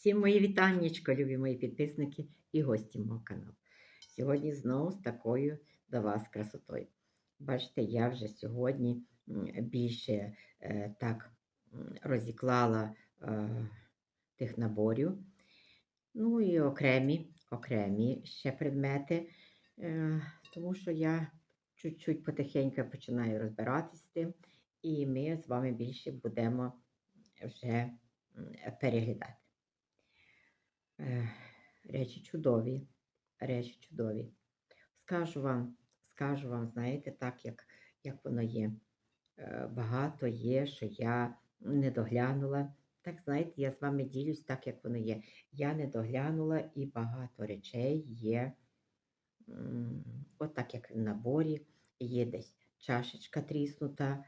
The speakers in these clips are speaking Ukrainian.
Всім мої вітаннячко, любі мої підписники і гості мого каналу. Сьогодні знову з такою до вас красотою. Бачите, я вже сьогодні більше е, так розіклала е, тих наборів. Ну і окремі, окремі ще предмети, е, тому що я чуть-чуть потихеньку починаю розбиратися з тим, і ми з вами більше будемо вже переглядати. Е, Речі чудові, речі чудові. Скажу вам, скажу вам, знаєте, так, як, як воно є. Е, Багато є, що я не доглянула. Так, знаєте, я з вами ділюсь так, як воно є. Я не доглянула і багато речей є. От так, як в наборі, є десь чашечка тріснута.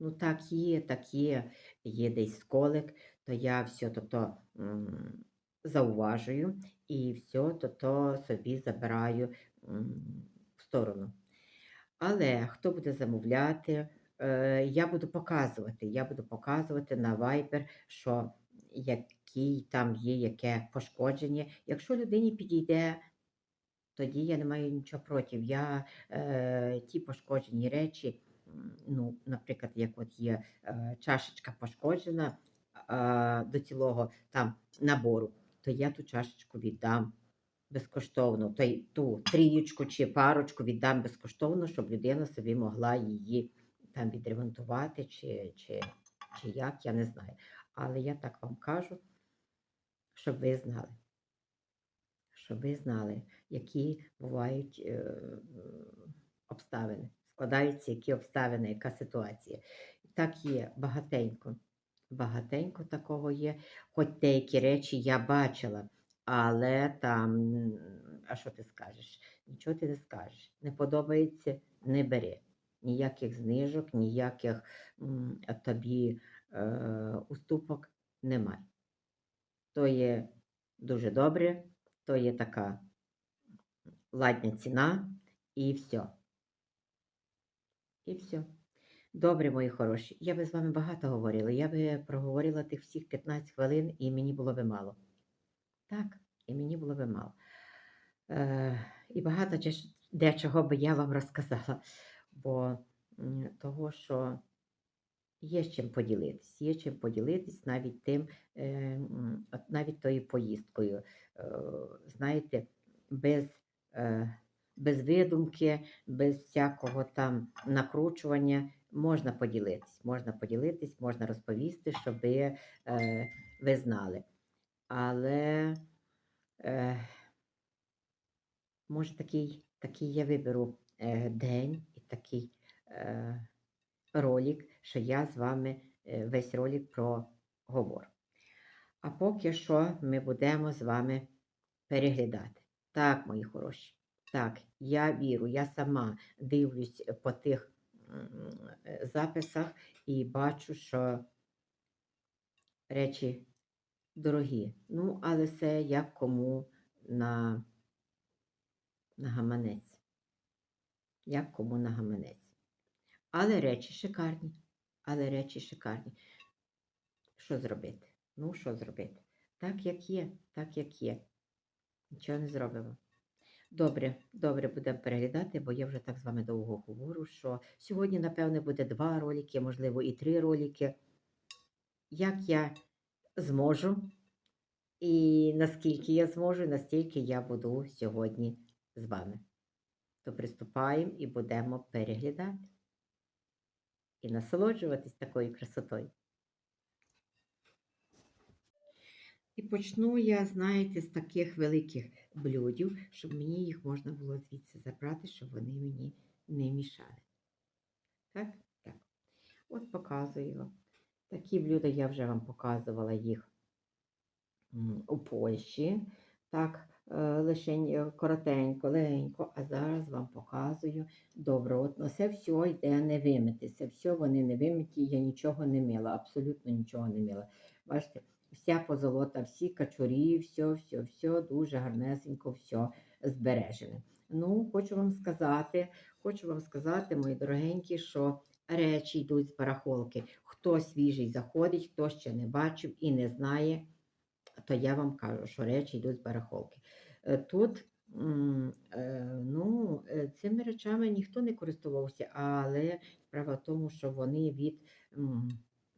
Ну, так є, так є, є десь сколик, то я все то, то м, зауважую і все то, то собі забираю в сторону. Але хто буде замовляти, е, я буду показувати. Я буду показувати на Viber, що який там є яке пошкодження. Якщо людині підійде, тоді я не маю нічого проти. Я е, ті пошкоджені речі, ну, наприклад, як от є е, чашечка пошкоджена е, до цілого там набору, то я ту чашечку віддам безкоштовно. То й ту трієчку чи парочку віддам безкоштовно, щоб людина собі могла її там відремонтувати, чи, чи, чи як, я не знаю. Але я так вам кажу, щоб ви знали. Щоб ви знали, які бувають е, обставини, складаються які обставини, яка ситуація. Так є багатенько. Багатенько такого є. Хоч деякі речі я бачила, але там, а що ти скажеш? Нічого ти не скажеш. Не подобається, не бери. Ніяких знижок, ніяких м, тобі е, уступок немає. То є дуже добре, то є така ладня ціна, і все. І все. Добре, мої хороші. Я би з вами багато говорила. Я би проговорила тих всіх 15 хвилин, і мені було би мало. Так, і мені було би мало. Е, і багато дечого би я вам розказала, бо того, що є з чим поділитись, є чим поділитись навіть тим, е, навіть тою поїздкою. Е, знаєте, без, е, без видумки, без всякого там накручування можна поділитись, можна поділитись, можна розповісти, щоб ви, е, ви знали. Але е, може такий, такий я виберу е, день і такий е, ролик, що я з вами е, весь ролик проговорю. А поки що ми будемо з вами переглядати. Так, мої хороші. Так, я вірю, я сама дивлюсь по тих записах і бачу, що речі дорогі. Ну, але це як кому на, на гаманець. Як кому на гаманець. Але речі шикарні. Але речі шикарні. Що зробити? Ну, що зробити? Так, як є, так, як є. Нічого не зробимо. Добре, добре, будемо переглядати, бо я вже так з вами довго говорю, що сьогодні, напевне, буде два ролики, можливо, і три ролики. Як я зможу, і наскільки я зможу, настільки я буду сьогодні з вами. То приступаємо і будемо переглядати і насолоджуватись такою красотою. І почну я, знаєте, з таких великих блюдів, щоб мені їх можна було звідси забрати, щоб вони мені не мішали. Так, так. От показую. Такі блюда я вже вам показувала їх у Польщі. Так, е, лише коротенько, легенько, а зараз вам показую добротно. Це все йде не вимити. Це все вони не вимиті, я нічого не мила, абсолютно нічого не мила. Бачите, вся позолота, всі качурі, все, все, все дуже гарнесенько, все збережене. Ну, хочу вам сказати, хочу вам сказати, мої дорогенькі, що речі йдуть з барахолки. Хто свіжий заходить, хто ще не бачив і не знає, то я вам кажу, що речі йдуть з барахолки. Е, Тут е, ну, е, цими речами ніхто не користувався, але справа в тому, що вони від,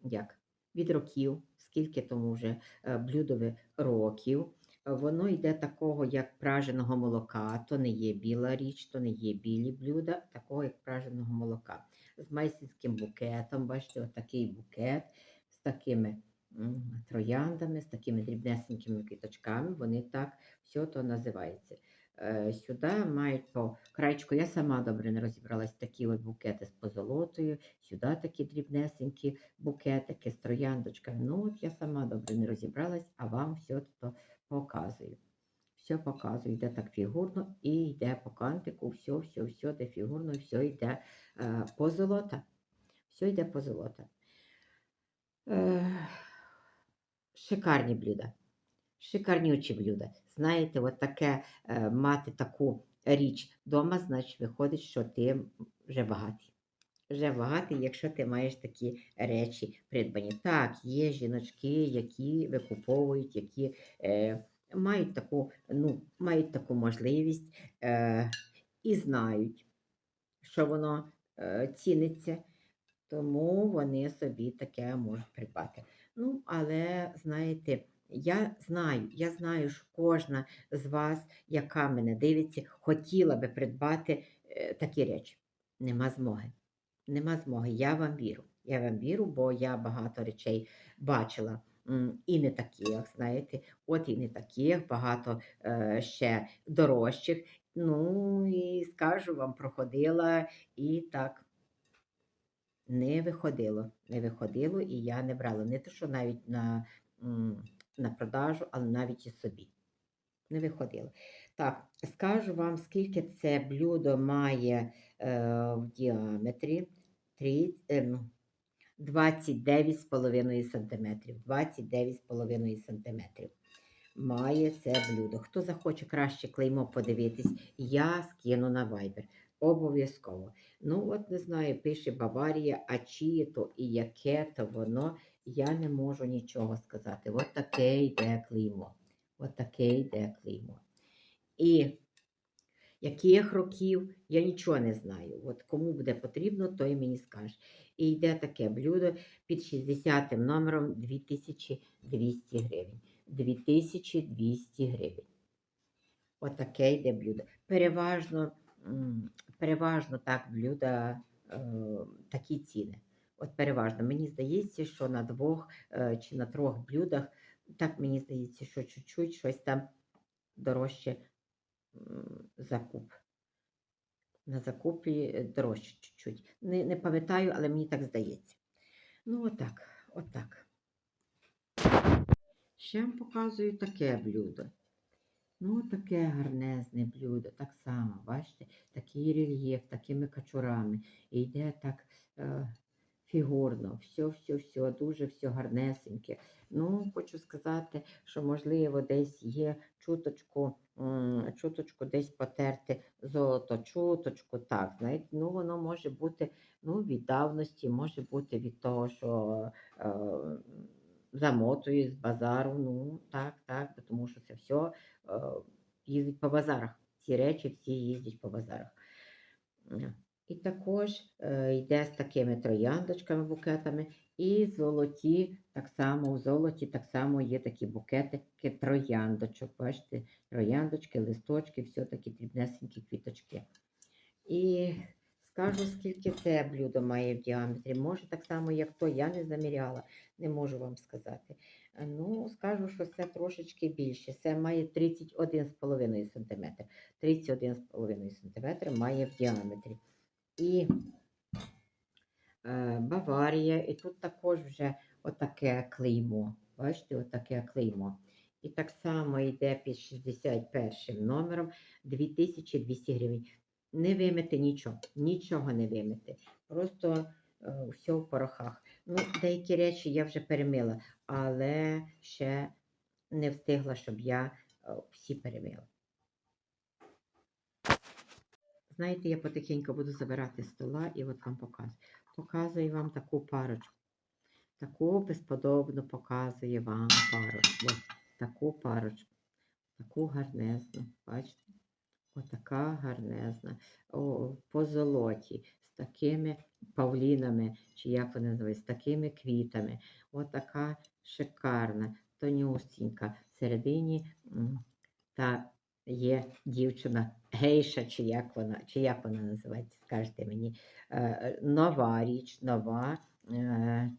як, від років, скільки тому вже е, блюдове років. Воно йде такого, як праженого молока, то не є біла річ, то не є білі блюда, такого як праженого молока. З майсінським букетом, бачите, отакий букет з такими трояндами, з такими дрібнесенькими квіточками, вони так все то називається. Е, Сюди мають по краєчку, я сама добре не розібралась, такі от букети з позолотою, сюди такі дрібнесенькі букетики з трояндочками. Ну, от я сама добре не розібралась, а вам все то показую. Все показую, йде так фігурно і йде по кантику, все, все, все, де фігурно, все йде е, позолота. Все йде позолота. Е, шикарні блюда. Шикарнючі блюда. Знаєте, от таке е, мати таку річ вдома, значить виходить, що ти вже багатий. Вже багатий, якщо ти маєш такі речі придбані. Так, є жіночки, які викуповують, які е, мають, таку, ну, мають таку можливість е, і знають, що воно е, ціниться, тому вони собі таке можуть придбати. Ну, але знаєте, я знаю, я знаю, що кожна з вас, яка мене дивиться, хотіла би придбати е, такі речі. Нема змоги. Нема змоги. Я вам вірю. Я вам вірю, бо я багато речей бачила. І не таких, знаєте, от і не таких, багато е, ще дорожчих. Ну і скажу вам, проходила і так не виходило. Не виходило, і я не брала. Не те, що навіть на, м, на продажу, але навіть і собі. Не виходило. Так, скажу вам, скільки це блюдо має е, в діаметрі. Три- е, ну, 29,5 см. 29,5 см. Має це блюдо. Хто захоче краще клеймо подивитись, я скину на Viber. Обов'язково. Ну, от не знаю, пише Баварія, а чиє то і яке то воно, я не можу нічого сказати. От таке йде клеймо. От таке йде клеймо. І яких років, я нічого не знаю. От кому буде потрібно, той мені скаже. І йде таке блюдо під 60 номером 2200 гривень. 2200 гривень. Отаке йде блюдо. Переважно, переважно так блюда е, такі ціни. От переважно. Мені здається, що на двох е, чи на трьох блюдах, так мені здається, що чуть-чуть щось там дорожче закуп. На закупі е, дорожче чуть-чуть. Не, не пам'ятаю, але мені так здається. Ну, отак, отак. Ще вам показую таке блюдо. Ну, таке гарнезне блюдо, так само, бачите, такий рельєф, такими качурами. І йде так е, фігурно, все, все, все, дуже все гарнесеньке. Ну, хочу сказати, що, можливо, десь є чуточку, чуточку десь потерти золото, чуточку, так, знаєте, ну, воно може бути ну, від давності, може бути від того, що е, замотує з базару, ну, так, так, тому що це все е, їздить по базарах. Ці речі всі їздять по базарах. І також е, йде з такими трояндочками, букетами, і золоті, так само в золоті так само є такі букетики трояндочок. Бачите, трояндочки, листочки, все такі дрібнесенькі квіточки. І скажу, скільки це блюдо має в діаметрі. Може, так само, як то, я не заміряла, не можу вам сказати. Ну, скажу, що це трошечки більше. Це має 31,5 см. 31,5 см має в діаметрі. І е, Баварія, і тут також вже отаке клеймо. Бачите, отаке клеймо. І так само йде під 61 номером 2200 гривень. Не вимити нічого, нічого не вимити. Просто е, все в порохах. Ну, деякі речі я вже перемила, але ще не встигла, щоб я е, всі перемила. Знаєте, я потихеньку буду забирати стола і от вам показую. Показую вам таку парочку. Таку безподобно показує вам парочку. Ось таку. парочку, таку гарнезну, бачите? Отака гарнезна, о, по золоті, з такими павлінами, чи як вони називають, з такими квітами. Отака шикарна, тонюсінька. Всередині м, та є дівчина гейша, чи як вона, чи як вона називається, скажете мені. Е, е, нова річ, нова. Е,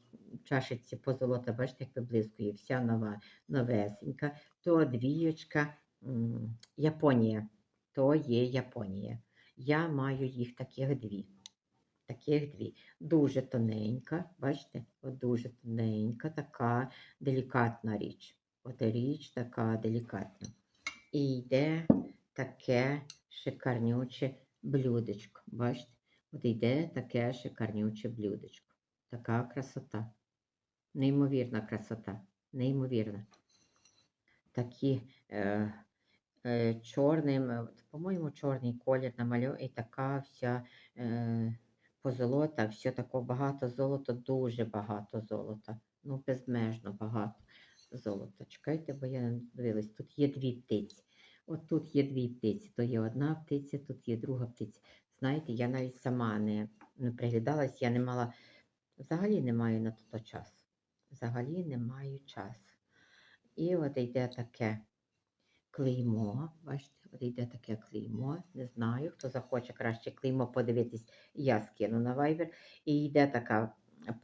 чашечці позолота, бачите, як виблискує, вся нова, новесенька. То двієчка м, Японія. То є Японія. Я маю їх таких дві. Таких дві. Дуже тоненька, бачите, от дуже тоненька, така делікатна річ. От річ така делікатна. І йде таке шикарнюче блюдечко. Бачите? От йде таке шикарнюче блюдечко. Така красота. Неймовірна красота. Неймовірна. Такі е, е, чорним, по-моєму, чорний колір намальований, і така вся е, позолота, все таке багато золота, дуже багато золота. Ну, безмежно багато золота. Чекайте, бо я не дивилась. Тут є дві птиці. От тут є дві птиці, то є одна птиця, тут є друга птиця. Знаєте, я навіть сама не, не приглядалась, я не мала, взагалі не маю на то часу. Взагалі не маю часу. І от йде таке клеймо. Бачите, от йде таке клеймо. Не знаю, хто захоче краще клеймо подивитись, я скину на Viber. І йде така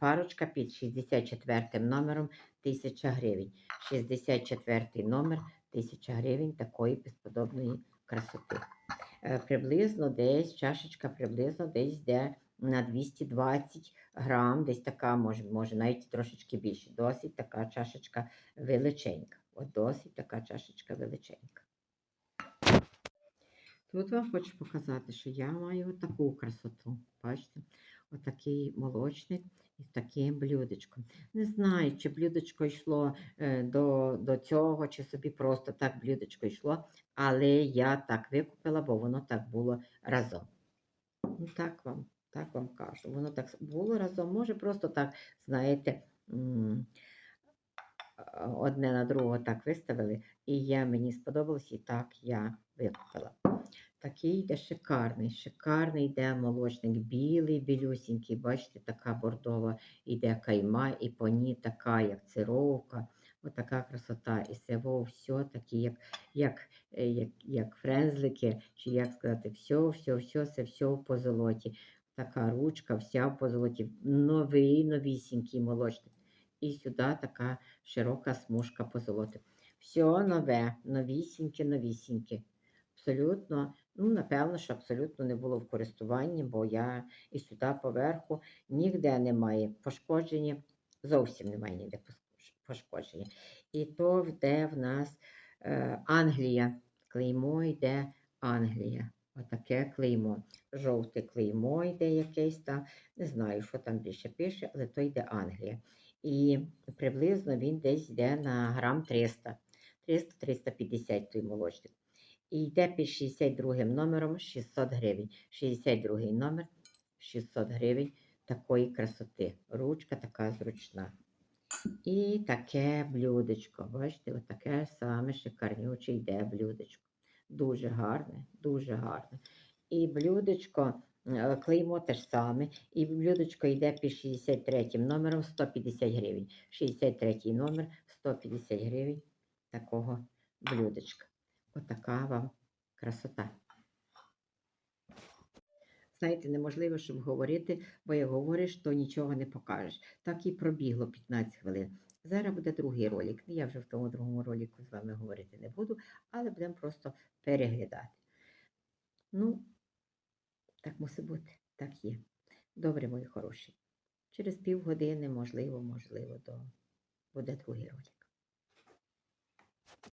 парочка під 64 номером 1000 гривень. 64 номер 1000 гривень такої безподобної красоти. Е, Приблизно десь чашечка приблизно десь йде на 220 грам, десь така, може, може навіть трошечки більше. Досить така чашечка величенька. От досить така чашечка величенька. Тут вам хочу показати, що я маю таку красоту. Бачите? Отакий молочник із таким блюдечком. Не знаю, чи блюдечко йшло е, до, до цього, чи собі просто так блюдечко йшло, але я так викупила, бо воно так було разом. Ну, так вам, так вам кажу. Воно так було разом. Може, просто так, знаєте, одне на другого так виставили, і я, мені сподобалось, і так я викупила. Такий йде шикарний, шикарний йде молочник, білий, білюсінький, бачите, така бордова йде кайма, і по ній така, як цировка. Отака красота. І це все такі, як, як, е, як, як френзлики, чи як сказати, все, все, все, це все в позолоті. Така ручка, вся в позолоті. Новий, новісінький молочник. І сюди така широка смужка позолоти. Все нове, новісіньке, новісіньке. Абсолютно, ну, напевно, що абсолютно не було в користуванні, бо я і сюди поверху ніде немає пошкодження, зовсім немає ніде пошкодження. І то, де в нас е, Англія, клеймо йде Англія. Отаке клеймо. Жовте клеймо йде якесь там. Не знаю, що там більше пише, але то йде Англія. І приблизно він десь йде на грам 300. 300-350 той молочник. І йде під 62 номером 600 гривень. 62 номер 600 гривень такої красоти. Ручка така зручна. І таке блюдечко. Бачите, отаке саме шикарнюче йде блюдечко. Дуже гарне, дуже гарне. І блюдечко, е, клеймо те ж саме. І блюдечко йде під 63 номером 150 гривень. 63 номер 150 гривень такого блюдечка. Отака вам красота. Знаєте, неможливо, щоб говорити, бо як говориш, то нічого не покажеш. Так і пробігло 15 хвилин. Зараз буде другий ролик. Я вже в тому другому ролику з вами говорити не буду, але будемо просто переглядати. Ну, так мусить бути, так є. Добре, мої хороші. Через півгодини, можливо, можливо, то буде другий ролик.